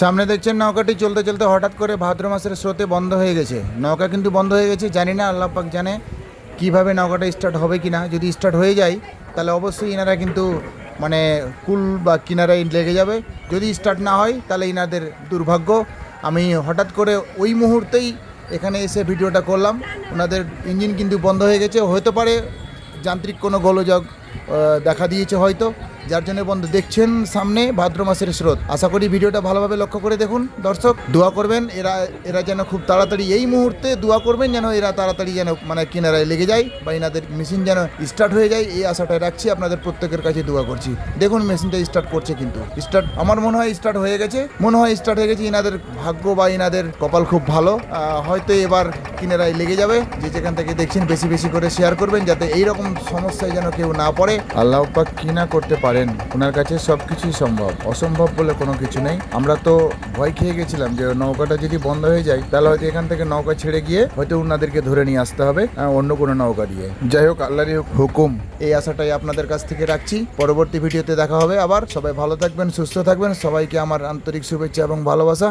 সামনে দেখছেন নৌকাটি চলতে চলতে হঠাৎ করে ভাদ্র মাসের স্রোতে বন্ধ হয়ে গেছে। নৌকা কিন্তু বন্ধ হয়ে গেছে, জানি না আল্লাহ পাক জানে কীভাবে নৌকাটা স্টার্ট হবে কি না যদি স্টার্ট হয়ে যায়, তাহলে অবশ্যই ইনারা কিন্তু মানে কুল বা কিনারায় লেগে যাবে। যদি স্টার্ট না হয়, তাহলে ইনাদের দুর্ভাগ্য। আমি হঠাৎ করে ওই মুহূর্তেই এখানে এসে ভিডিওটা করলাম। ওনাদের ইঞ্জিন কিন্তু বন্ধ হয়ে গেছে। হতে পারে যান্ত্রিক কোনো গোলযোগ দেখা দিয়েছে হয়তো। যার জন্য বন্ধু দেখছেন সামনে ভাদ্র মাসের স্রোত। আশা করি ভিডিওটা ভালোভাবে লক্ষ্য করে দেখুন। দর্শক, দোয়া করবেন, এরা এরা যেন খুব তাড়াতাড়ি এই মুহূর্তে দোয়া করবেন যেন এরা তাড়াতাড়ি যেন মানে কিনারায় লেগে যায়, বা এনাদের মেশিন যেন স্টার্ট হয়ে যায়। এই আশাটা রাখছি, আপনাদের প্রত্যেকের কাছে দোয়া করছি। দেখুন মেশিনটা স্টার্ট করছে কিন্তু। স্টার্ট আমার মনে হয় স্টার্ট হয়ে গেছে। মনে হয় স্টার্ট হয়ে গেছে এনাদের ভাগ্য বা এনাদের কপাল খুব ভালো। হয়তো এবার কিনারায় লেগে যাবে। যে যেখান থেকে দেখছেন, বেশি বেশি করে শেয়ার করবেন, যাতে এইরকম সমস্যায় যেন কেউ না পড়ে। আল্লাহ পাক কি না করতে পারেন। ওনার কাছে সব কিছুই সম্ভব। অসম্ভব বলে কোনো কিছু নেই। আমরা তো ভয় খেয়ে গেছিলাম যে নৌকাটা যদি বন্ধ হয়ে যায়, তাহলে হয়তো এখান থেকে নৌকা ছেড়ে গিয়ে হয়তো ওনাদেরকে ধরে নিয়ে আসতে হবে অন্য কোনো নৌকা দিয়ে। যাই হোক আল্লাহরই হুকুম, এই আশাটাই আপনাদের কাছ থেকে রাখছি। পরবর্তী ভিডিওতে দেখা হবে আবার। সবাই ভালো থাকবেন, সুস্থ থাকবেন। সবাইকে আমার আন্তরিক শুভেচ্ছা এবং ভালোবাসা।